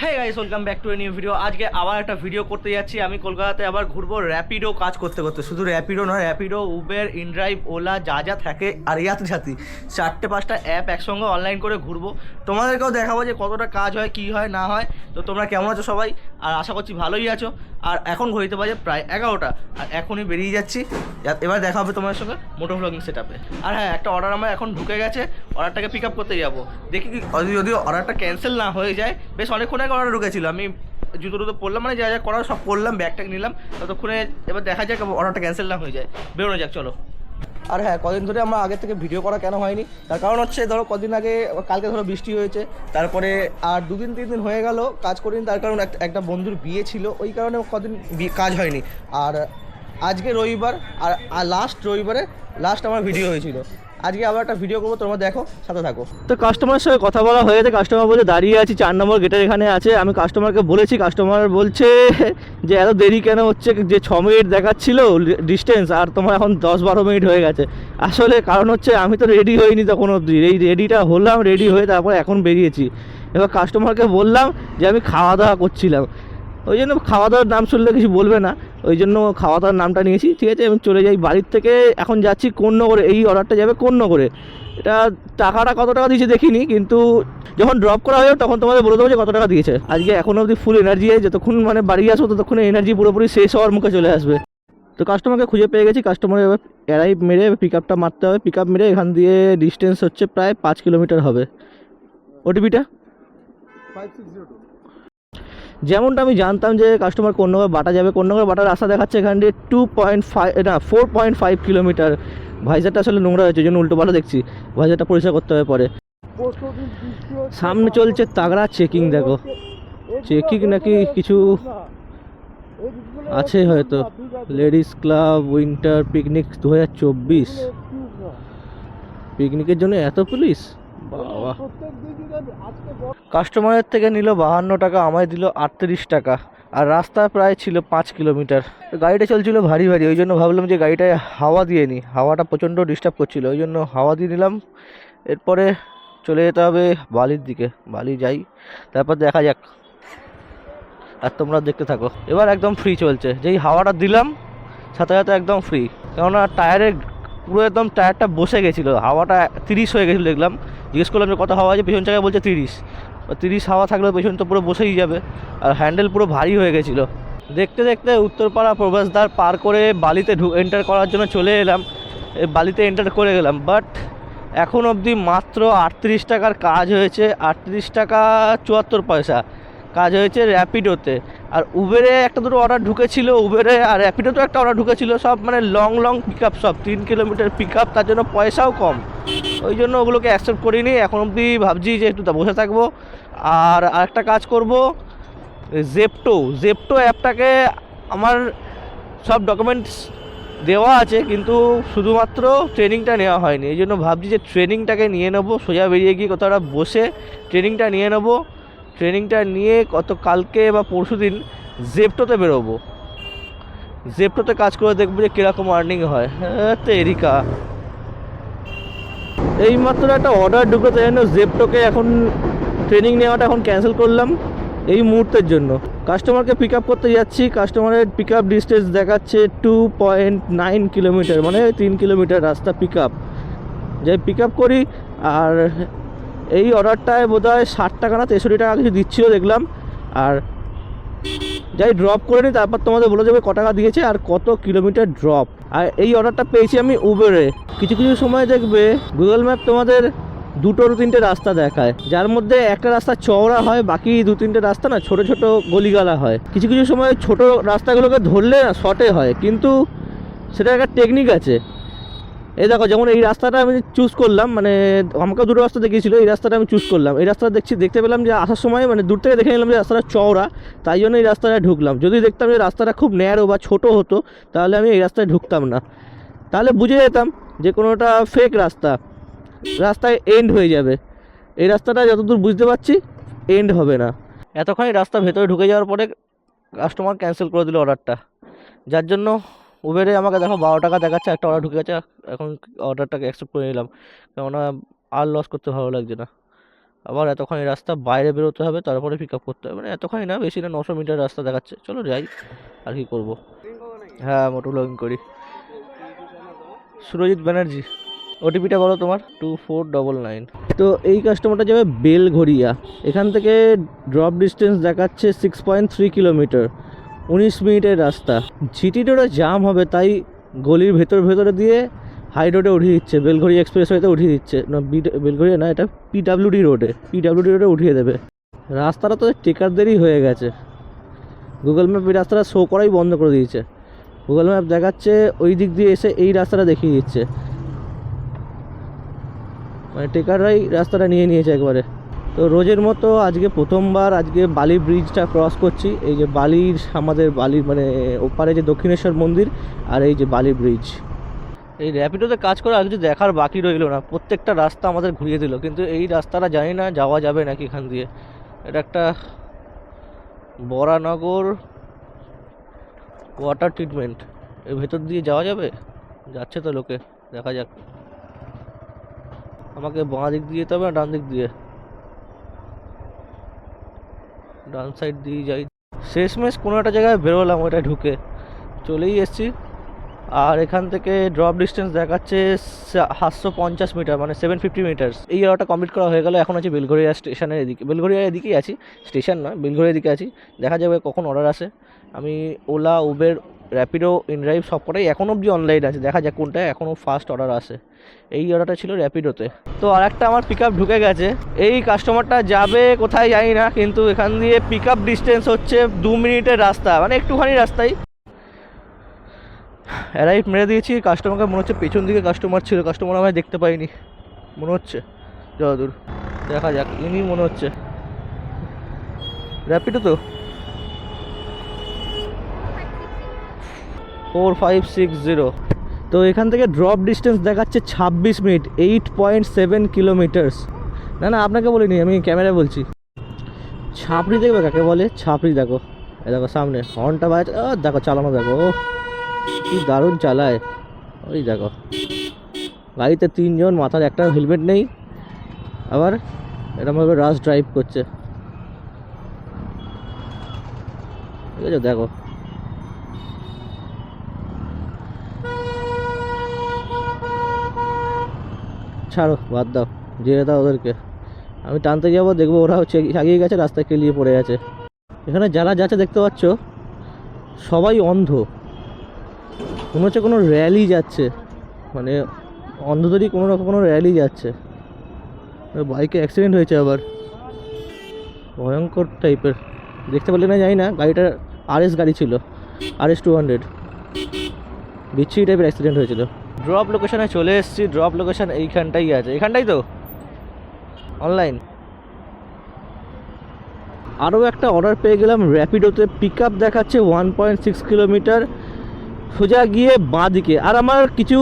হ্যাঁ guys welcome back to a new video আজকে আবার একটা ভিডিও করতে যাচ্ছি। আমি কলকাতাতে আবার ঘুরবো র্যাপিডো কাজ করতে করতে। শুধু র্যাপিডো নয় র্যাপিডো উবের ইনড্রাইভ ওলা যা যা থাকে আর জাতি চারটে পাঁচটা অ্যাপ একসঙ্গে অনলাইন করে ঘুরবো। তোমাদেরকেও দেখাবো যে কতটা কাজ হয়, কি হয়, না হয়। তো তোমরা কেমন আছো সবাই? আর আশা করছি ভালোই আছো। আর এখন ঘড়িতে বাজে প্রায় এগারোটা। আর এখনই বেরিয়ে যাচ্ছি। এবার দেখা হবে তোমার সঙ্গে মোটো ব্লগিং সেট আর হ্যাঁ একটা অর্ডার আমার এখন ঢুকে গেছে। অর্ডারটাকে পিক আপ করতে যাব। দেখি যদি অর্ডারটা ক্যান্সেল না হয়ে যায়, বেশ অনেকক্ষণ আগে অর্ডার ঢুকেছিল। আমি জুতো টুতো পরলাম মানে যা যা করার সব করলাম ব্যাগটা নিলাম, ততক্ষণে এবার দেখা যাক অর্ডারটা ক্যান্সেল না হয়ে যায়। বেরোনো যাক, চলো। আর হ্যাঁ কদিন ধরে আমরা আগে থেকে ভিডিও করা কেন হয়নি? তার কারণ হচ্ছে, ধরো কদিন আগে, কালকে ধরো বৃষ্টি হয়েছে, তারপরে আর দুদিন, তিন দিন হয়ে গেল, কাজ করিনি, তার কারণ একটা বন্ধুর বিয়ে ছিল, ওই কারণে কদিন কাজ হয়নি। আর আজকে রবিবার, আর লাস্ট রবিবারে লাস্ট আমার ভিডিও হয়েছিল। আজকে আবার একটা ভিডিও করব তোমরা দেখো, সাথে থাকো। তো কাস্টমারের সঙ্গে কথা বলা হয়ে গেছে কাস্টমার বলে দাঁড়িয়ে আছি, চার নম্বর গেটের এখানে আছে। আমি কাস্টমারকে বলেছি কাস্টমার বলছে, যে এত দেরি কেন হচ্ছে? যে ছ মিনিট দেখাচ্ছিল ডিস্টেন্স আর তোমার এখন দশ বারো মিনিট হয়ে গেছে। আসলে কারণ হচ্ছে, আমি তো রেডি হইনি তখন অবধি। এই রেডিটা হলাম রেডি হয়ে তারপর এখন বেরিয়েছি। এবার কাস্টমারকে বললাম যে, আমি খাওয়া দাওয়া করছিলাম। ওই জন্য খাওয়া দাওয়ার নাম শুনলে কিছু বলবে না। ওই জন্য খাওয়া দাওয়ার নামটা নিয়েছি, ঠিক আছে? আমি চলে যাই বাড়ির থেকে। এখন যাচ্ছি কোন্নগরে এই অর্ডারটা যাবে কোন্নগরে এটা টাকাটা কত টাকা দিয়েছে দেখিনি, কিন্তু যখন ড্রপ করা হয়ে তখন তোমাদের বলে দেবো যে কত টাকা দিয়েছে। আজকে এখন অবধি ফুল এনার্জি যতক্ষণ মানে বাড়ি আসব ততক্ষণ এনার্জি পুরোপুরি শেষ হওয়ার মুখে চলে আসবে। তো কাস্টমারকে খুঁজে পেয়ে গেছি। কাস্টমার এবার অ্যারাইভ মেরে পিক আপটা মারতে হবে। পিক আপ মেরে এখান দিয়ে ডিস্টেন্স হচ্ছে প্রায় পাঁচ কিলোমিটার হবে। ওটিপিটা যেমনটা আমি জানতাম যে কাস্টমার কোন্নগর বাটা যাবে কোন্নগর বাটার রাস্তা দেখাচ্ছে, এখান দিয়ে টু পয়েন্ট ফাইভ না ফোর পয়েন্ট ফাইভ কিলোমিটার ভাইজারটা আসলে নোংরা হয়েছে জন্য উল্টো পাল্টা দেখছি। ভাইজারটা পরিষ্কার করতে হবে পরে। সামনে চলছে তাগড়া চেকিং দেখো। চেকিং নাকি কিছু আছে হয়তো। লেডিস ক্লাব উইন্টার পিকনিক দু হাজার চব্বিশ পিকনিকের জন্য এত পুলিশ? বাবা। কাস্টমারের থেকে নিল বাহান্ন টাকা, আমায় দিল আটত্রিশ টাকা। আর রাস্তা প্রায় ছিল পাঁচ কিলোমিটার। গাড়িটা চলছিল ভারী ভারী, ওই জন্য ভাবলাম যে গাড়িটায় হাওয়া দিয়ে নিই। হাওয়াটা প্রচণ্ড ডিস্টার্ব করছিল, ওই জন্য হাওয়া দিয়ে নিলাম। এরপরে চলে যেতে হবে বালির দিকে। বালি যাই, তারপর দেখা যাক। আর তোমরা দেখতে থাকো। এবার একদম ফ্রি চলছে। যেই হাওয়াটা দিলাম, সাথে সাথে একদম ফ্রি কেননা টায়ারের পুরো একদম টায়ারটা বসে গেছিল। হাওয়াটা তিরিশ হয়ে গেছিল, দেখলাম। জিজ্ঞেস করলাম যে কত হাওয়া আছে? পেছন চাকায় বলছে তিরিশ। তিরিশ হাওয়া থাকলে পেছন তো পুরো বসেই যাবে। আর হ্যান্ডেল পুরো ভারী হয়ে গেছিল। দেখতে দেখতে উত্তরপাড়া প্রবেশদ্বার পার করে বালিতে ঢু এন্টার করার জন্য চলে এলাম। বালিতে এন্টার করে গেলাম। বাট এখন অবধি মাত্র আটত্রিশ টাকার কাজ হয়েছে। আটত্রিশ টাকা চুয়াত্তর পয়সা। কাজ হয়েছে র্যাপিডোতে আর উবেরে একটা দুটো অর্ডার ঢুকেছিল উবেরে আর র্যাপিডোতেও একটা অর্ডার ঢুকেছিল, সব মানে লং লং পিক আপ সব, তিন কিলোমিটার পিক আপ তার জন্য পয়সাও কম। ওই জন্য ওগুলোকে অ্যাকসেপ্ট করিনি, এখন অবধি ভাবছি যে একটু বসে থাকব। আর আরেকটা কাজ করব জেপটো জেপটো অ্যাপটাকে আমার সব ডকুমেন্টস দেওয়া আছে, কিন্তু শুধুমাত্র ট্রেনিংটা নেওয়া হয়নি। এই জন্য ভাবছি যে ট্রেনিংটাকে নিয়ে নেব, সোজা বেরিয়ে গিয়ে কোথাও বসে ট্রেনিংটা নিয়ে নেব। ট্রেনিংটা নিয়ে কত কালকে বা পরশু দিন জেপটোতে বেরোবো। জেপটোতে কাজ করে দেখব যে কীরকম আর্নিং হয়। হ্যাঁ তো এরিকা। এইমাত্র একটা অর্ডার ঢুকে তাই জন্য জেপটোকে এখন ট্রেনিং নেওয়াটা এখন ক্যান্সেল করলাম এই মুহূর্তের জন্য। কাস্টমারকে পিক আপ করতে যাচ্ছি। কাস্টমারের পিক আপ ডিস্টেন্স দেখাচ্ছে টু পয়েন্ট নাইন কিলোমিটার মানে তিন কিলোমিটার রাস্তা পিক আপ যাই পিক আপ করি, আর এই অর্ডারটায় বোধ হয় ষাট টাকা না তেষট্টি টাকা কিছু দিচ্ছিল দেখলাম। আর যাই ড্রপ করে নিই তারপর তোমাদের বলে যাবে ক টাকা দিয়েছে আর কত কিলোমিটার ড্রপ আর এই অর্ডারটা পেয়েছি আমি উবেরে কিছু কিছু সময় দেখবে গুগল ম্যাপ তোমাদের দুটো দু তিনটে রাস্তা দেখায়। যার মধ্যে একটা রাস্তা চওড়া হয়, বাকি দু তিনটে রাস্তা না ছোট ছোট গলিগালা হয়। কিছু কিছু সময় ছোট রাস্তাগুলোকে ধরলে না শর্টে হয়। কিন্তু সেটা একটা টেকনিক আছে। এই দেখো যেমন এই রাস্তাটা আমি চুজ করলাম মানে আমাকে দুটো রাস্তা দেখিয়েছিল, এই রাস্তাটা আমি চুজ করলাম। এই রাস্তা দেখছি, দেখতে পেলাম যে আসার সময় মানে দূর থেকে দেখে নিলাম যে রাস্তাটা চওড়া, তাই জন্য এই রাস্তাটায় ঢুকলাম। যদি দেখতাম যে রাস্তাটা খুব ন্যারো বা ছোট হতো, তাহলে আমি এই রাস্তায় ঢুকতাম না। তাহলে বুঝে যেতাম যে কোনোটা ফেক রাস্তা। রাস্তায় এন্ড হয়ে যাবে। এই রাস্তাটা যতদূর বুঝতে পারছি এন্ড হবে না। এতক্ষণ এই রাস্তার ভেতরে ঢুকে যাওয়ার পরে কাস্টমার ক্যান্সেল করে দিল অর্ডারটা যার জন্য উবেরে আমাকে দেখো বারো টাকা দেখাচ্ছে, একটা অর্ডার ঢুকে গেছে এখন অর্ডারটাকে অ্যাকসেপ্ট করে নিলাম। কেননা আর লস করতে ভালো লাগছে না। আবার এতখানি রাস্তা বাইরে বেরোতে হবে, তারপরে পিক আপ করতে হবে। মানে এতখানি না, বেশি না, নশো মিটার রাস্তা দেখাচ্ছে। চলো যাই, আর কি করব? হ্যাঁ মোটো ব্লগিং করি। সুরজিৎ ব্যানার্জি ওটিপিটা বলো তোমার টু ফোর ডবল নাইন তো এই কাস্টমারটা যাবে বেলঘড়িয়া। এখান থেকে ড্রপ ডিস্টেন্স দেখাচ্ছে সিক্স পয়েন্ট থ্রি কিলোমিটার উনিশ মিনিটের রাস্তা। জিটি রোডে জাম হবে, তাই গলির ভেতর ভেতরে দিয়ে হাই রোডে উঠিয়ে দিচ্ছে। বেলঘড়ি এক্সপ্রেস ওয়েতে উঠিয়ে দিচ্ছে। না বি বেলঘড়িয়া না, এটা পিডাব্লিউডি রোডে পিডাব্লিউডি রোডে উঠিয়ে দেবে। রাস্তাটা তো টেকারদেরই হয়ে গেছে। গুগল ম্যাপ এই রাস্তাটা শো করাই বন্ধ করে দিয়েছে। গুগল ম্যাপ দেখাচ্ছে, ওই দিক দিয়ে এসে এই রাস্তাটা দেখিয়ে দিচ্ছে। মানে টেকাররাই রাস্তাটা নিয়ে নিয়েছে একবারে। তো রোজের মতো আজকে প্রথমবার আজকে বালি ব্রিজটা ক্রস করছি। এই যে বালির আমাদের বালির মানে ওপারে যে দক্ষিণেশ্বর মন্দির আর এই যে বালি ব্রিজ এই র্যাপিডোতে কাজ করে আর কিছু দেখার বাকি রইল না। প্রত্যেকটা রাস্তা আমাদের ঘুরিয়ে দিল। কিন্তু এই রাস্তাটা জানি না যাওয়া যাবে নাকি এখান দিয়ে। এটা একটা বরানগর ওয়াটার ট্রিটমেন্ট এর ভেতর দিয়ে যাওয়া যাবে? যাচ্ছে তো লোকে। দেখা যাক। আমাকে বাঁ দিক দিয়ে যেতে হবে না ডান দিক দিয়ে? ডান সাইড দিয়ে যাই। শেষমেশ কোনো একটা জায়গায় বেরোলাম ওটা ঢুকে। চলেই এসেছি। আর এখান থেকে ড্রপ ডিস্টেন্স দেখাচ্ছে সাতশো পঞ্চাশ মিটার মানে সেভেন ফিফটি মিটার এই জায়গাটা কমপ্লিট করা হয়ে গেল, এখন আছি বেলঘরিয়া স্টেশনের এদিকে। বেলঘরিয়া এদিকেই আছি, স্টেশন নয়, বেলঘরিয়া এদিকে আছি। দেখা যাবে কখন অর্ডার আসে। আমি ওলা, উবের র্যাপিডো ইনড্রাইভ সব কটাই এখনও অবধি অনলাইন আছে। দেখা যাক কোনটা এখনও ফার্স্ট অর্ডার আসে। এই অর্ডারটা ছিল র্যাপিডোতে তো আর একটা আমার পিক ঢুকে গেছে। এই কাস্টমারটা যাবে কোথায় জানি না, কিন্তু এখান দিয়ে পিক আপ ডিস্টেন্স হচ্ছে দু মিনিটের রাস্তা মানে একটুখানি রাস্তাই। অ্যারাইভ মেরে দিয়েছি কাস্টমারকে মনে হচ্ছে পেছন দিকে কাস্টমার ছিল কাস্টমার আমায় দেখতে পাইনি মনে হচ্ছে? যতদূর দেখা যাক, ইনি মনে হচ্ছে। র্যাপিডো তো? ফোর ফাইভ সিক্স জিরো তো এখান থেকে ড্রপ ডিস্টেন্স দেখাচ্ছে ছাব্বিশ minute eight point seven kilometres না না, আপনাকে বলিনি, আমি ক্যামেরা বলছি। ছাপড়ি দেখবে কাকে বলে? ছাপড়ি দেখো। এ দেখো সামনে হর্নটা বাজছে। দেখো, চালানো দেখো ও কি দারুণ চালায়। ওই দেখো। গাড়িতে তিনজন, মাথার একটা হেলমেট নেই। আবার এরকমভাবে রাশ ড্রাইভ করছে। ঠিক আছে, দেখো। ছাড়ো, বাদ দাও যেতে দাও ওদেরকে। আমি টানতে যাব দেখব, ওরা হচ্ছে আগিয়ে গেছে, রাস্তায় কেলিয়ে পড়ে আছে এখানে যারা যাচ্ছে, দেখতে পাচ্ছ, সবাই অন্ধ। মনে হচ্ছে কোনো র্যালি যাচ্ছে। মানে অন্ধদেরই কোনো রকম কোনো র্যালি যাচ্ছে। বাইকে অ্যাক্সিডেন্ট হয়েছে আবার। ভয়ঙ্কর টাইপের দেখতে পেলে না জানি না, গাড়িটা আরএস গাড়ি ছিল আরএস টু হান্ড্রেড বিচ্ছিরি টাইপের অ্যাক্সিডেন্ট হয়েছিল। ড্রপ লোকেশানে চলে এসেছি ড্রপ লোকেশান এইখানটাই আছে। এখানটাই তো? অনলাইন আরও একটা অর্ডার পেয়ে গেলাম র্যাপিডোতে পিক আপ দেখাচ্ছে ওয়ান পয়েন্ট সিক্স কিলোমিটার সোজা গিয়ে বাঁ দিকে আর আমার কিছু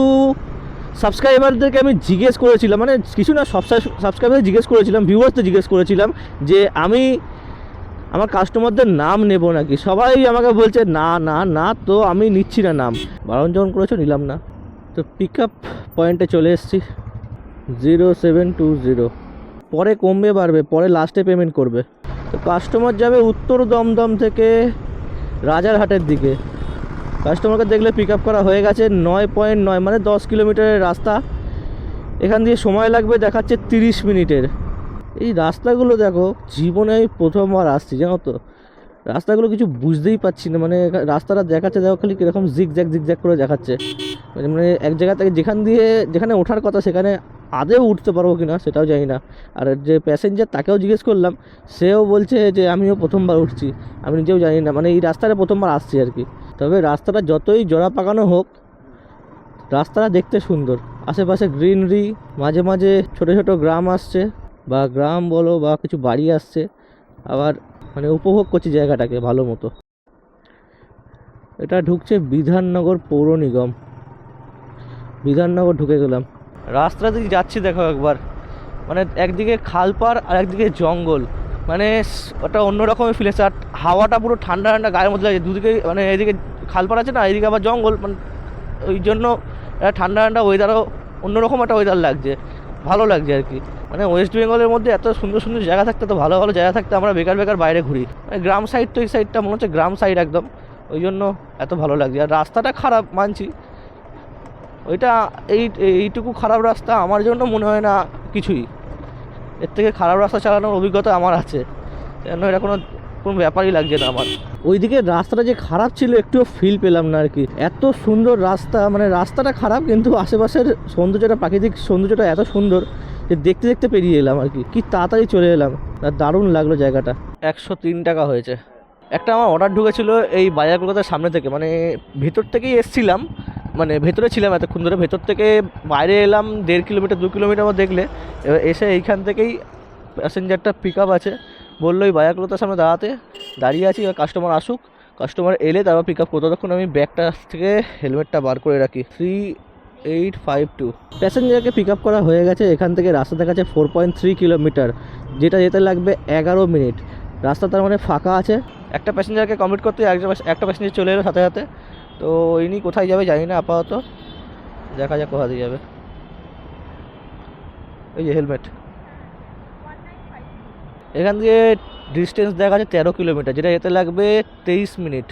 সাবস্ক্রাইবারদেরকে আমি জিজ্ঞেস করেছিলাম মানে কিছু না, সব সাবস্ক্রাইবার জিজ্ঞেস করেছিলাম ভিউয়ার্সদের জিজ্ঞেস করেছিলাম যে আমি আমার কাস্টমারদের নাম নেব নাকি? সবাই আমাকে বলছে, না না না, তো আমি নিচ্ছি না নাম। বারণ যখন করেছ, নিলাম না। তো পিক আপ পয়েন্টে চলে এসেছি। জিরো সেভেন টু জিরো পরে কমবে, বাড়বে, পরে লাস্টে পেমেন্ট করবে। তো কাস্টমার যাবে উত্তর দমদম থেকে রাজারহাটের দিকে। কাস্টমারকে দেখলে পিক করা হয়ে গেছে নয় পয়েন্ট নয় মানে দশ কিলোমিটারের রাস্তা। এখান দিয়ে সময় লাগবে দেখাচ্ছে তিরিশ মিনিটের। এই রাস্তাগুলো দেখো, জীবনে আমি প্রথমবার আসছি, জানো তো? রাস্তাগুলো কিছু বুঝতেই পারছি না মানে রাস্তাটা দেখাচ্ছে, দেখো খালি কীরকম জিগ জ্যাক জিগ জ্যাক করে দেখাচ্ছে। মানে এক জায়গা থেকে যেখান দিয়ে, যেখানে ওঠার কথা সেখানে আদেও উঠতে পারব কি না সেটাও জানি না। আর যে প্যাসেঞ্জার তাকেও জিজ্ঞেস করলাম, সেও বলছে যে, আমিও প্রথমবার উঠছি। আমি নিজেও জানি না মানে এই রাস্তাটা প্রথমবার আসছি আর কি। তবে রাস্তাটা যতই জোড়া পাকানো হোক, রাস্তাটা দেখতে সুন্দর। আশেপাশে গ্রিনারি মাঝে মাঝে ছোট ছোট গ্রাম আসছে, বা গ্রাম বলো বা কিছু বাড়ি আসছে, আবার মানে উপভোগ করছি জায়গাটাকে ভালো মতো। এটা ঢুকছে বিধাননগর পৌর নিগম। বিধাননগর ঢুকে গেলাম। রাস্তা দিয়ে যাচ্ছি দেখো একবার মানে একদিকে খালপাড় আর একদিকে জঙ্গল। মানে ওটা অন্যরকমের ফিলিংস আর হাওয়াটা পুরো ঠান্ডা ঠান্ডা, গায়ের মধ্যে লাগে। দুদিকে মানে এদিকে খালপাড় আছে না, এদিকে আবার জঙ্গল। মানে ওই জন্য একটা ঠান্ডা ঠান্ডা ওয়েদারও অন্যরকম একটা ওয়েদার লাগছে। ভালো লাগছে আর কি। মানে ওয়েস্ট বেঙ্গলের মধ্যে এত সুন্দর সুন্দর জায়গা থাকতে তো ভালো ভালো জায়গা থাকতে আমরা বেকার বেকার বাইরে ঘুরি। মানে গ্রাম সাইড তো এই সাইডটা মনে হচ্ছে গ্রাম সাইড একদম। ওই জন্য এত ভালো লাগছে। আর রাস্তাটা খারাপ, মানছি। ওইটা এই, এইটুকু খারাপ রাস্তা আমার জন্য মনে হয় না কিছুই। এর থেকে খারাপ রাস্তা চালানোর অভিজ্ঞতা আমার আছে। কেন এটা কোনো কোনো ব্যাপারই লাগছে না আমার। ওইদিকে রাস্তাটা যে খারাপ ছিল, একটুও ফিল পেলাম না আর কি। এত সুন্দর রাস্তা মানে রাস্তাটা খারাপ, কিন্তু আশেপাশের সৌন্দর্যটা, প্রাকৃতিক সৌন্দর্যটা এত সুন্দর যে দেখতে দেখতে পেরিয়ে এলাম আর কি। কি তাড়াতাড়ি চলে এলাম। আর দারুণ লাগল জায়গাটা। একশো তিন টাকা হয়েছে। একটা আমার অর্ডার ঢুকেছিল এই বাজার কলকাতার সামনে থেকে মানে ভিতর থেকেই এসছিলাম। মানে ভেতরে ছিলাম এতক্ষণ ধরে। ভেতর থেকে বাইরে এলাম দেড় কিলোমিটার, দু কিলোমিটার মতো দেখলে। এবার এসে এইখান থেকেই প্যাসেঞ্জারটা পিক আপ আছে। বলল ওই বাজার কলকাতার সামনে দাঁড়াতে। দাঁড়িয়ে আছি, এবার কাস্টমার আসুক। কাস্টমার এলে তারপর পিক আপ করতে ততক্ষণ আমি ব্যাগটা থেকে হেলমেটটা বার করে রাখি। থ্রি এইট ফাইভ টু প্যাসেঞ্জারকে পিক আপ করা হয়ে গেছে। এখান থেকে রাস্তা দেখাচ্ছে ফোর পয়েন্ট থ্রি কিলোমিটার, যেটা যেতে লাগবে এগারো মিনিট। রাস্তা তার মানে ফাঁকা আছে। একটা প্যাসেঞ্জারকে কমপ্লিট করতে একটা প্যাসেঞ্জার চলে এলো সাথে সাথে। তো ইনি কোথায় যাবে জানি না, আপাতত। দেখা যাক কোথা দিয়ে যাবে। এই যে হেলমেট। এখান দিয়ে ডিস্টেন্স দেখা যাচ্ছে তেরো কিলোমিটার, যেটা যেতে লাগবে তেইশ মিনিট।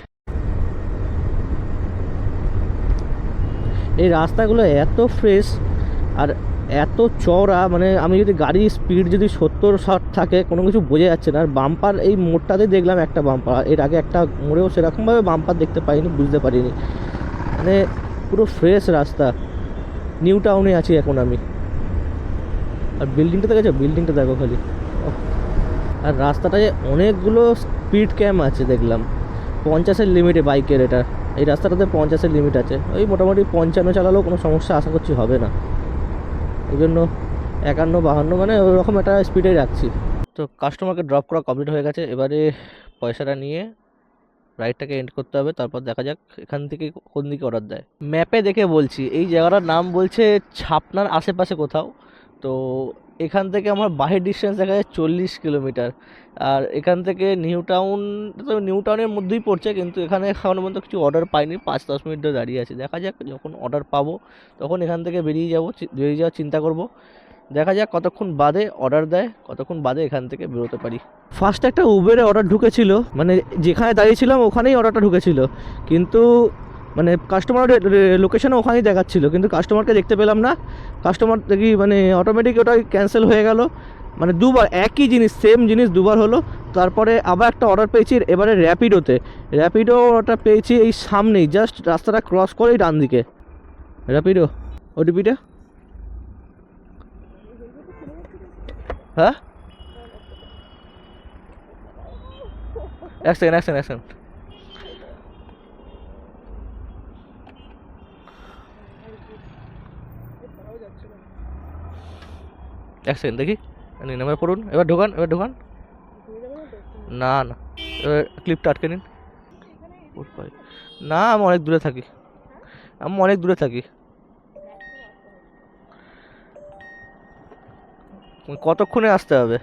এই রাস্তাগুলো এত ফ্রেশ আর এত চওড়া মানে আমি যদি গাড়ির স্পিড যদি সত্তর, ষাট থাকে, কোনো কিছু বোঝা যাচ্ছে না। আর বাম্পার এই মোড়টাতে দেখলাম একটা বাম্পার এর আগে একটা মোড়েও সেরকমভাবে বাম্পার দেখতে পাইনি, বুঝতে পারিনি। মানে পুরো ফ্রেশ রাস্তা। নিউ টাউনে আছি এখন আমি। আর বিল্ডিংটা দেখেছ? বিল্ডিংটা দেখো খালি। আর রাস্তাটায় অনেকগুলো স্পিড ক্যাম আছে, দেখলাম। পঞ্চাশের লিমিটে বাইকের এটা। এই রাস্তাটাতে পঞ্চাশের লিমিট আছে। ওই মোটামুটি পঞ্চান্ন চালালেও কোনো সমস্যা আশা করছি হবে না। ওই জন্য একান্ন, বাহান্ন মানে ওরকম একটা স্পিডে রাখছি তো কাস্টমারকে ড্রপ করা কমপ্লিট হয়ে গেছে। এবারে পয়সাটা নিয়ে রাইডটাকে এন্ড করতে হবে। তারপর দেখা যাক এখান থেকে কোন দিকে অর্ডার দেয়। ম্যাপে দেখে বলছি, এই জায়গাটার নাম বলছে ছাপনার আশেপাশে কোথাও। তো এখান থেকে আমার বাহির ডিস্টেন্স দেখা যায় চল্লিশ কিলোমিটার। আর এখান থেকে নিউ টাউন, তো নিউ টাউনের মধ্যেই পড়ছে, কিন্তু এখানে এখনও পর্যন্ত কিছু অর্ডার পাইনি। পাঁচ, দশ মিনিট ধরে দাঁড়িয়ে আছে। দেখা যাক যখন অর্ডার পাবো, তখন এখান থেকে বেরিয়ে যাব বেরিয়ে যাওয়ার চিন্তা করব। দেখা যাক কতক্ষণ বাদে অর্ডার দেয়, কতক্ষণ বাদে এখান থেকে বেরোতে পারি। ফার্স্ট একটা উবেরে অর্ডার ঢুকেছিল মানে যেখানে দাঁড়িয়েছিলাম ওখানেই অর্ডারটা ঢুকেছিল। কিন্তু মানে কাস্টমার লোকেশনও ওখানেই দেখাচ্ছিল। কিন্তু কাস্টমারকে দেখতে পেলাম না। কাস্টমার দেখি মানে অটোমেটিক ওটা ক্যান্সেল হয়ে গেল। মানে দুবার, একই জিনিস সেম জিনিস দুবার হলো। তারপরে আবার একটা অর্ডার পেয়েছি এবারে র্যাপিডোতে র্যাপিডো ওটা পেয়েছি এই সামনেই জাস্ট রাস্তাটা ক্রস করেই ডান দিকে। র্যাপিডো ওটিপিটা হ্যাঁ? এক সেকেন্ড এক সেকেন্ড এক সেকেন্ড এক সেকেন্ড দেখি। নিন এবার পড়ুন, এবার ঢোকান এবার ঢোকান। না না, এবার ক্লিপটা আটকে নিন। না, আমি অনেক দূরে থাকি। আমি অনেক দূরে থাকি। কতক্ষণে আসতে হবে?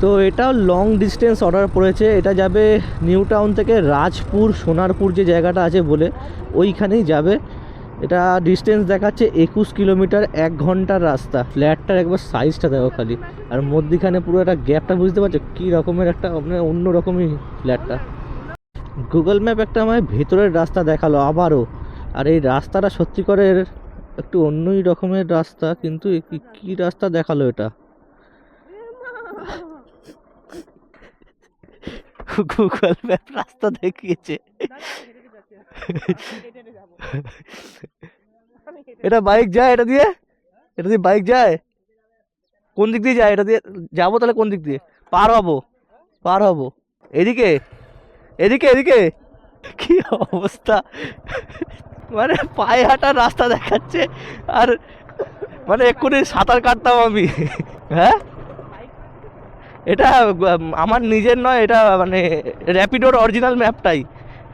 তো এটা লং ডিস্টেন্স অর্ডার পড়েছে। এটা যাবে নিউ টাউন থেকে রাজপুর, সোনারপুর যে জায়গাটা আছে বলে, ওইখানেই যাবে। এটা ডিস্টেন্স দেখাচ্ছে একুশ কিলোমিটার এক ঘণ্টার রাস্তা। ফ্ল্যাটটার একবার সাইজটা দেখো খালি। আর মধ্যিখানে পুরো একটা গ্যাপটা বুঝতে পারছ? কী রকমের একটা মানে অন্য রকমই ফ্ল্যাটটা গুগল ম্যাপ একটা আমায় ভেতরের রাস্তা দেখাল আবারও। আর এই রাস্তাটা সত্যি করে একটু অন্যই রকমের রাস্তা কিন্তু কি রাস্তা দেখাল এটা? গুগল ম্যাপ রাস্তা দেখিয়েছে। এটা বাইক যায় এটা দিয়ে? এটা দিয়ে বাইক যায়? কোন দিক দিয়ে যায়? এটা দিয়ে যাব তাহলে কোন দিক দিয়ে? পার হব। পার হব। এদিকে? এদিকে এদিকে? কি অবস্থা? মানে পায়ে হাঁটার রাস্তা দেখাচ্ছে। আর মানে এক্ষুনি সাঁতার কাটতাম আমি। হ্যাঁ? এটা আমার নিজের নয়, এটা মানে র্যাপিডোর অরিজিনাল ম্যাপটাই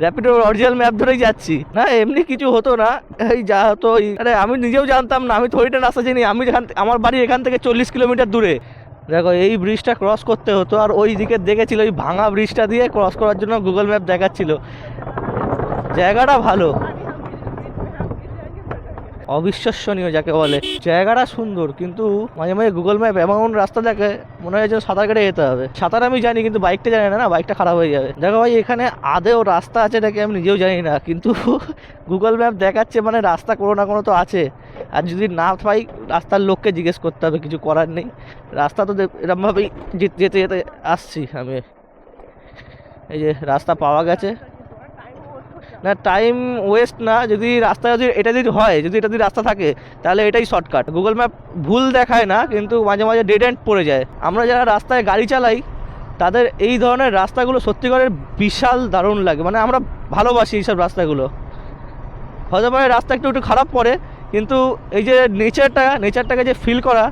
র্যাপিডোর অরিজিনাল ম্যাপ ধরেই যাচ্ছি। না, এমনি কিছু হতো না। এই যা হতো আরে, আমি নিজেও জানতাম না, আমি থরিটা রাস্তা চিনি আমি আমার বাড়ি এখান থেকে চল্লিশ কিলোমিটার দূরে। দেখো, এই ব্রিজটা ক্রস করতে হতো, আর ওই দিকে দেখেছিল, ওই ভাঙা ব্রিজটা দিয়ে ক্রস করার জন্য গুগল ম্যাপ দেখাচ্ছিল। জায়গাটা ভালো। অবিশ্বাসনীয় যাকে বলে। জায়গাটা সুন্দর, কিন্তু মাঝে মাঝে গুগল ম্যাপ এমন রাস্তা দেখে মনে হয় যেন সাঁতার কেটে যেতে হবে। সাঁতার আমি জানি, কিন্তু বাইকটা জানি না না বাইকটা খারাপ হয়ে যাবে। দেখো ভাই, এখানে আদেও রাস্তা আছে নাকি আমি নিজেও জানি না, কিন্তু গুগল ম্যাপ দেখাচ্ছে মানে রাস্তা কোনো না কোনো তো আছে। আর যদি না পাই, রাস্তার লোককে জিজ্ঞেস করতে হবে, কিছু করার নেই। রাস্তা তো এরমভাবেই যেতে যেতে আসছি আমি। এই যে, রাস্তা পাওয়া গেছে। না টাইম ওয়েস্ট না, যদি রাস্তা যদি, এটা যদি হয়, যদি এটা যদি রাস্তা থাকে, তাহলে এটাই শর্টকাট গুগল ম্যাপ ভুল দেখায় না, কিন্তু মাঝে মাঝে ডেড এন্ড পড়ে যায়। আমরা যারা রাস্তায় গাড়ি চালাই, তাদের এই ধরনের রাস্তাগুলো সত্যিকারের বিশাল দারুণ লাগে। মানে আমরা ভালোবাসি এইসব রাস্তাগুলো। হতে পারে রাস্তা একটু একটু খারাপ পড়ে, কিন্তু এই যে নেচারটা নেচারটাকে যে ফিল করা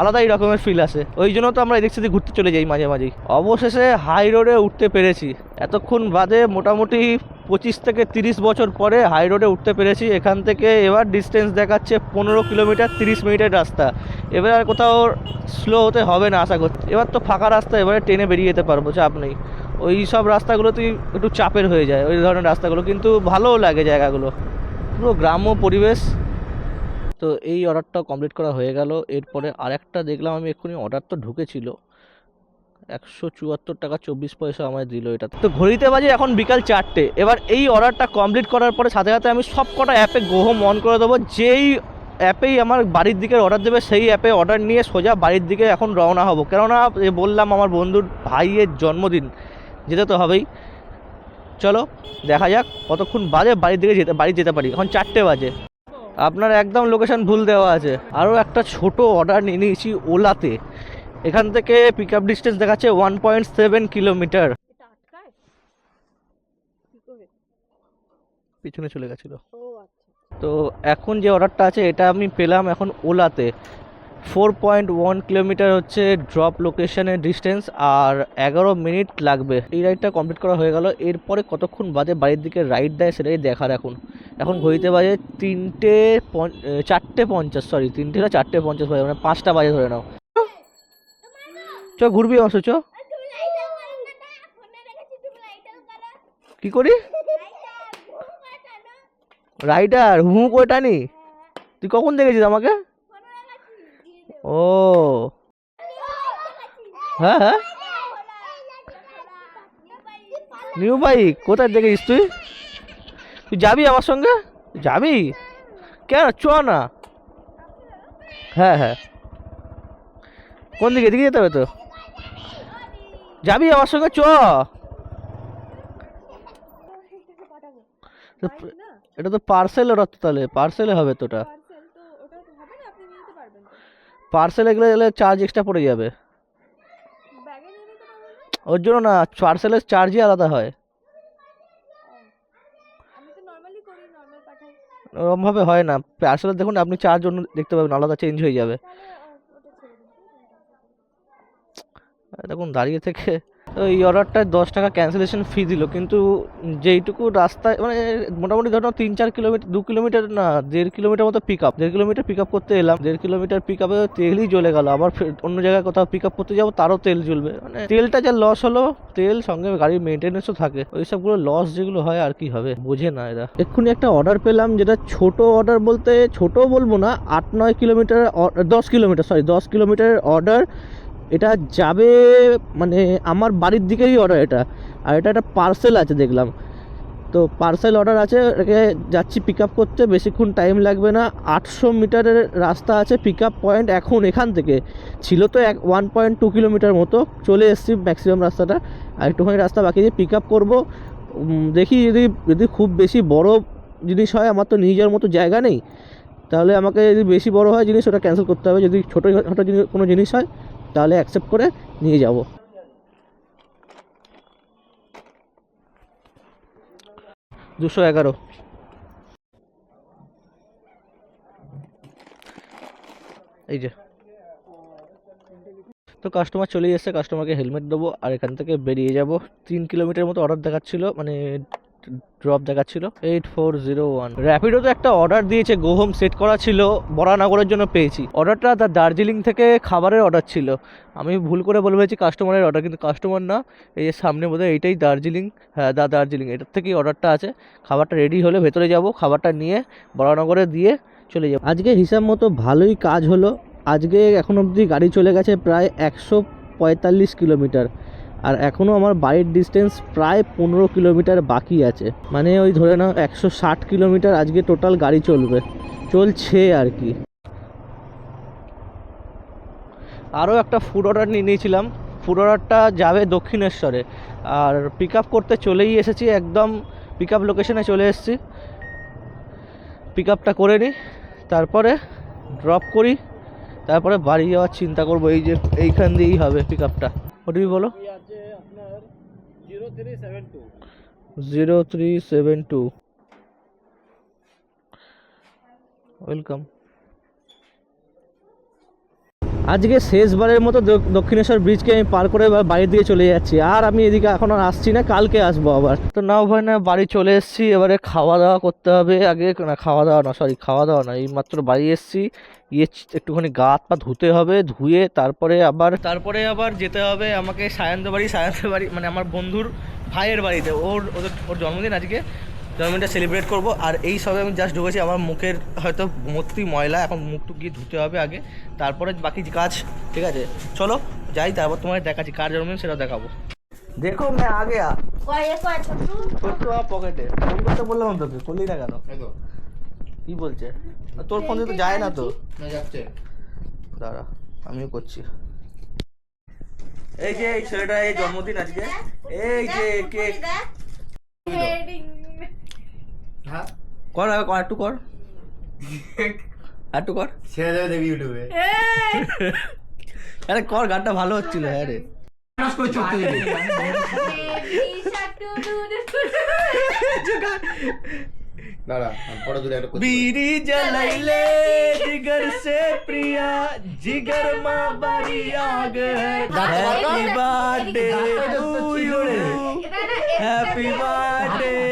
আলাদাই রকমের ফিল আসে। ওই জন্য তো আমরা এদিক সেদিক ঘুরতে চলে যাই মাঝে মাঝেই। অবশেষে হাই রোডে উঠতে পেরেছি। এতক্ষণ বাদে মোটামুটি পঁচিশ থেকে তিরিশ বছর পরে হাই রোডে উঠতে পেরেছি। এখান থেকে এবার ডিস্টেন্স দেখাচ্ছে পনেরো কিলোমিটার তিরিশ মিনিটের রাস্তা। এবার আর কোথাও স্লো হতে হবে না আশা করছি। এবার তো ফাঁকা রাস্তা, এবারে ট্রেনে বেরিয়ে যেতে পারব, চাপ নেই। ওই সব রাস্তাগুলোতেই একটু চাপের হয়ে যায়, ওই ধরনের রাস্তাগুলো। কিন্তু ভালোও লাগে জায়গাগুলো। পুরো গ্রাম্য পরিবেশ তো এই অর্ডারটা কমপ্লিট করা হয়ে গেল। এরপরে আরেকটা দেখলাম আমি এক্ষুনি অর্ডার তো ঢুকেছিল। একশো চুয়াত্তর টাকা চব্বিশ পয়সা আমায় দিল এটা। তো ঘড়িতে বাজে এখন বিকাল চারটে। এবার এই অর্ডারটা কমপ্লিট করার পরে সাথে সাথে আমি সব কটা অ্যাপে গোহম অন করে দেবো। যেই অ্যাপেই আমার বাড়ির দিকে অর্ডার দেবে, সেই অ্যাপে অর্ডার নিয়ে সোজা বাড়ির দিকে এখন রওনা হব। কেননা বললাম আমার বন্ধুর ভাইয়ের জন্মদিন, যেতে তো হবেই। চলো, দেখা যাক কতক্ষণ বাজে বাড়ির দিকে যেতে, বাড়ি যেতে পারি। এখন চারটে বাজে। আপনার একদম লোকেশান ভুল দেওয়া আছে। আরও একটা ছোট অর্ডার নিয়ে নিয়েছি ওলাতে। এখান থেকে পিক আপ ডিস্টেন্স দেখাচ্ছে ওয়ান পয়েন্ট সেভেন কিলোমিটার পিছনে চলে গেছিল। ও আচ্ছা। তো এখন যে অর্ডারটা আছে এটা আমি পেলাম এখন ওলাতে। ফোর পয়েন্ট ওয়ান কিলোমিটার হচ্ছে ড্রপ লোকেশনের ডিস্টেন্স আর এগারো মিনিট লাগবে। এই রাইডটা কমপ্লিট করা হয়ে গেল। এরপরে কতক্ষণ বাদে বাড়ির দিকে রাইড দেয় সেটাই দেখার এখন। এখন ঘড়িতে বাজে তিনটে চারটে পঞ্চাশ সরি তিনটে না চারটে পঞ্চাশ বাজে মানে পাঁচটা বাজে ধরে নাও। চ ঘুরবি অবশ্য চ। কি করি? রাইডার হু করে টানি। তুই কখন দেখেছিস আমাকে? ও। হ্যাঁ হ্যাঁ। নিউ বাইক কোথায় দেখেছিস তুই? তুই যাবি আমার সঙ্গে? যাবি? কেন? চ না। হ্যাঁ হ্যাঁ। কোন দিকে? এদিকে যেতে হবে তো? যাবি আমার সঙ্গে? চ। এটা তো পার্সেল ওরা তাহলে। পার্সেলে হবে তো ওটা পার্সেল তো ওটা তো হবে না আপনি নিয়ে নিতে পারবেন তো পার্সেলে গেলে গেলে চার্জ এক্সট্রা পড়ে যাবে। ওর জন্য না পার্সেলের চার্জই আলাদা হয়। ওরমভাবে হয় না। পার্সেলের দেখুন আপনি চার্জ অন্য দেখতে পাবেন আলাদা চেঞ্জ হয়ে যাবে। দেখুন দাঁড়িয়ে থেকে এই অর্ডারটায় দশ টাকা ক্যান্সেলেশন ফি দিল, কিন্তু যেইটুকু রাস্তায় মানে মোটামুটি ধরো তিন চার কিলোমিটার দু কিলোমিটার না, দেড় কিলোমিটার মতো পিক আপ দেড় কিলোমিটার পিক আপ করতে এলাম, দেড় কিলোমিটার পিক আপে তেলই জ্বলে গেল, আবার অন্য জায়গায় কোথাও পিক আপ করতে যাব, তারও তেল জ্বলবে মানে তেলটা যা লস হলো, তেল সঙ্গে গাড়ির মেনটেন্যান্সও থাকে ওই সবগুলো লস যেগুলো হয় আর কি হবে, বোঝে না এরা। এক্ষুনি একটা অর্ডার পেলাম, যেটা ছোট অর্ডার বলতে, ছোট বলব না আট নয় কিলোমিটার দশ কিলোমিটার সরি দশ কিলোমিটারের অর্ডার এটা যাবে মানে আমার বাড়ির দিকেই অর্ডার এটা। আর এটা একটা পার্সেল আছে দেখলাম। তো পার্সেল অর্ডার আছে, এটাকে যাচ্ছি পিক আপ করতে। বেশিক্ষণ টাইম লাগবে না। আটশো মিটারের রাস্তা আছে পিক আপ পয়েন্ট এখন এখান থেকে। ছিল তো এক ওয়ান পয়েন্ট টু কিলোমিটার মতো। চলে এসেছি ম্যাক্সিমাম রাস্তাটা। আর একটুখানি রাস্তা বাকি দিয়ে পিক আপ করব দেখি যদি যদি খুব বেশি বড় জিনিস হয়, আমার তো নিয়ে যাওয়ার মতো জায়গা নেই। তাহলে আমাকে যদি বেশি বড় হয় জিনিস, ওটা ক্যান্সেল করতে হবে। যদি ছোটো ছোটো জিনিস, কোনো জিনিস হয় তাহলে অ্যাকসেপ্ট করে নিয়ে যাব। দুশো এগারো। এই যে। তো কাস্টমার চলে এসেছে কাস্টমারকে হেলমেট দেবো, আর এখান থেকে বেরিয়ে যাব। তিন কিলোমিটার মতো অর্ডার দেখাচ্ছিল মানে ড্রপ দেখাচ্ছিল। এইট ফোর জিরো ওয়ান র্যাপিডোতে একটা অর্ডার দিয়েছে গোহম সেট করা ছিল, বরানগরের জন্য পেয়েছি। অর্ডারটা দা দার্জিলিং থেকে খাবারের অর্ডার ছিল। আমি ভুল করে বলে ফেলেছি কাস্টমারের অর্ডার কিন্তু কাস্টমার না, এই যে সামনে বোধহয় এইটাই দার্জিলিং হ্যাঁ দা দার্জিলিং, এটার থেকেই অর্ডারটা আছে। খাবারটা রেডি হলে ভেতরে যাব, খাবারটা নিয়ে বরানগরে দিয়ে চলে যাব। আজকে হিসাব মতো ভালোই কাজ হলো। আজকে এখন অবধি গাড়ি চলে গেছে প্রায় একশো পঁয়তাল্লিশ কিলোমিটার। আর এখনও আমার বাড়ির ডিস্টেন্স প্রায় পনেরো কিলোমিটার বাকি আছে। মানে ওই ধরে নাও একশো ষাট কিলোমিটার আজকে টোটাল গাড়ি চলবে। চলছে আর কি। আরও একটা ফুড অর্ডার নিয়ে নিয়েছিলাম। ফুড অর্ডারটা যাবে দক্ষিণেশ্বরে। আর পিক আপ করতে চলেই এসেছি, একদম পিক আপ লোকেশনে চলে এসেছি। পিক আপটা করে নিই তারপরে ড্রপ করি, তারপরে বাড়ি যাওয়ার চিন্তা করব, এই যে এইখান দিয়েই হবে পিক আপটা ওটিপি বলো? Zero three seven two welcome আজকে শেষবারের মতো দক্ষিণেশ্বর ব্রিজকে আমি পার করে এবার বাড়ির দিকে চলে যাচ্ছি। আর আমি এদিকে এখন আর আসছি না কালকে আসব আবার। তো নাও ভাই না বাড়ি চলে এসেছি। এবারে খাওয়া দাওয়া করতে হবে। আগে না খাওয়া দাওয়া না সরি খাওয়া দাওয়া না এই মাত্র বাড়ি এসেছি। গিয়ে একটুখানি গা হাত পা ধুতে হবে ধুয়ে তারপরে আবার তারপরে আবার যেতে হবে আমাকে সায়ন্ত বাড়ি সায়ন্ত বাড়ি মানে আমার বন্ধুর ভাইয়ের বাড়িতে। ওর ওদের ওর জন্মদিন আজকে। জন্মদিনটা সেলিব্রেট করব। আর এই সবে আমি জাস্ট ঢুকেছি আমার মুখের হয়তো মূর্তি ময়লা এখন মুখটুক গিয়ে ধুতে হবে আগে। তারপরে বাকি কাজ ঠিক আছে? চলো যাই তারপর তোমার দেখাচ্ছি কার জন্মদিন সেটা দেখাবো। দেখো মে আগে পকেটে ফোন করতে বললাম তোকে করলি না কেন? কি বলছে? তোর ফোন তো যায় না তো। যাচ্ছে। দাঁড়া আমিও করছি। এই যে এই ছেলেটা এই জন্মদিন আজকে। এই যে কেক কর কর একটু কর। একটু কর। ছেড়ে দেবে ইউটিউবে আরে কর গানটা ভালো হচ্ছিল হ্যাঁ রে। মা হ্যাপি বার্থডে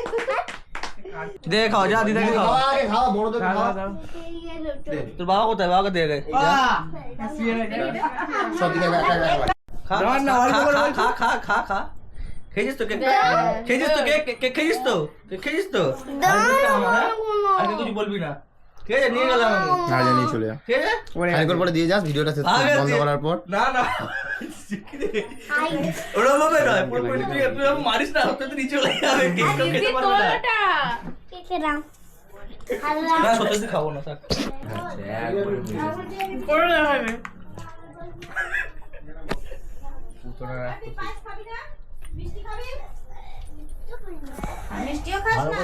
দে খাও যা দিদাকে খাও। আগে খাও বড় দেখে। খাওয়া তোর বাবা কোথায়? বাবাকে দে। আগে সব দিকে একটা একটা খা খা, খা খা খা খা খা। খেয়েছিস তো কেক? খেয়েছিস তো কেক? খেয়েছিস তো? খেয়েছিস তো? আর হ্যাঁ? কিছু বলবি না। ঠিক আছে নিয়ে গেলাম না জানি চলে যা ঠিক আছে আরেকবার পরে দিয়ে যাস ভিডিওটা শেষ বন্ধ করার পর। না না। ওরকম ভাবে নয় পুরোপুরি তুই তুই মারিস না হতে তো নিচে চলে যাবে কেক তো খেতে পারবে না। না সত্যি খাব না থাক। মিষ্টিও খাস না।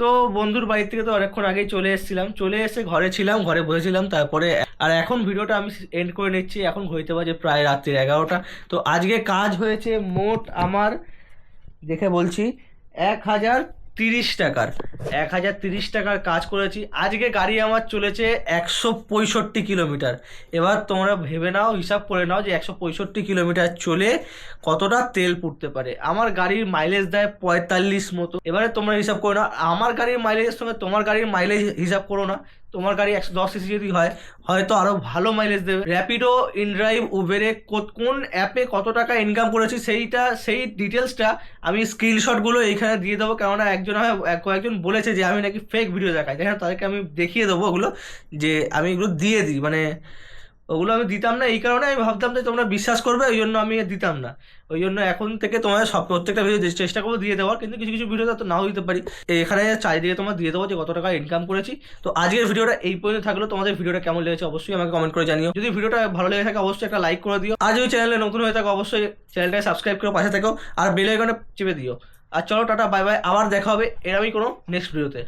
তো বন্ধুর বাড়ি থেকে তো অনেকক্ষণ আগেই চলে এসেছিলাম। চলে এসে ঘরে ছিলাম, ঘরে বসেছিলাম, তারপরে, আর এখন ভিডিওটা আমি এন্ড করে নিচ্ছি। এখন হইতে বাজে প্রায় রাত্রির এগারোটা। তো আজকে কাজ হয়েছে মোট আমার, দেখে বলছি, এক হাজার তিরিশ টাকার এক হাজার তিরিশ টাকার কাজ করেছি। আজকে গাড়ি আমার চলেছে একশো পঁয়ষট্টি কিলোমিটার। এবার তোমরা ভেবে নাও, হিসাব করে নাও যে একশো পঁয়ষট্টি কিলোমিটার চলে কতটা তেল পুড়তে পারে। আমার গাড়ির মাইলেজ দেয় পঁয়তাল্লিশ মতো। এবারে তোমরা হিসাব করো না আমার গাড়ির মাইলেজের সঙ্গে তোমার গাড়ির মাইলেজ হিসাব করো না। তোমার গাড়ি একশো দশ সিসি যদি হয়, হয়তো আরও ভালো মাইলেজ দেবে। র্যাপিডো ইনড্রাইভ উবেরে কোন অ্যাপে কত টাকা ইনকাম করেছি সেইটা, সেই ডিটেলসটা আমি স্ক্রিনশটগুলো এইখানে দিয়ে দেবো। কেননা একজন কয়েকজন বলেছে যে আমি নাকি ফেক ভিডিও দেখাই। তাদেরকে আমি দেখিয়ে দেবো ওগুলো, যে আমি এগুলো দিয়ে দিই। মানে ওগুলো আমি দিতাম না, এই কারণে আমি ভাবতাম যে তোমরা বিশ্বাস করবে, ওই জন্য আমি দিতাম না। ওই জন্য এখন থেকে তোমার সব প্রত্যেকটা ভিডিও চেষ্টা করব দিয়ে দেওয়ার, কিন্তু কিছু কিছু ভিডিওতে তো নাও দিতে পারি। এখানে চারিদিকে তোমার দিয়ে দেবো যে কত টাকা ইনকাম করেছি। তো আজকের ভিডিওটা এই পর্যন্ত থাকল। তোমাদের ভিডিওটা কেমন লেগেছে অবশ্যই আমাকে কমেন্ট করে জানিও। যদি ভিডিওটা ভালো লেগে থাকে, অবশ্যই একটা লাইক করে দিও। আজ ওই চ্যানেলে নতুন হয়ে থাকো, অবশ্যই চ্যানেলটাকে সাবস্ক্রাইব করে পাশে থেকো। আর বেল আইকনে চেপে দিও। আর চলো, টাটা বাই বাই আবার দেখা হবে এরকমই কোনো নেক্সট ভিডিওতে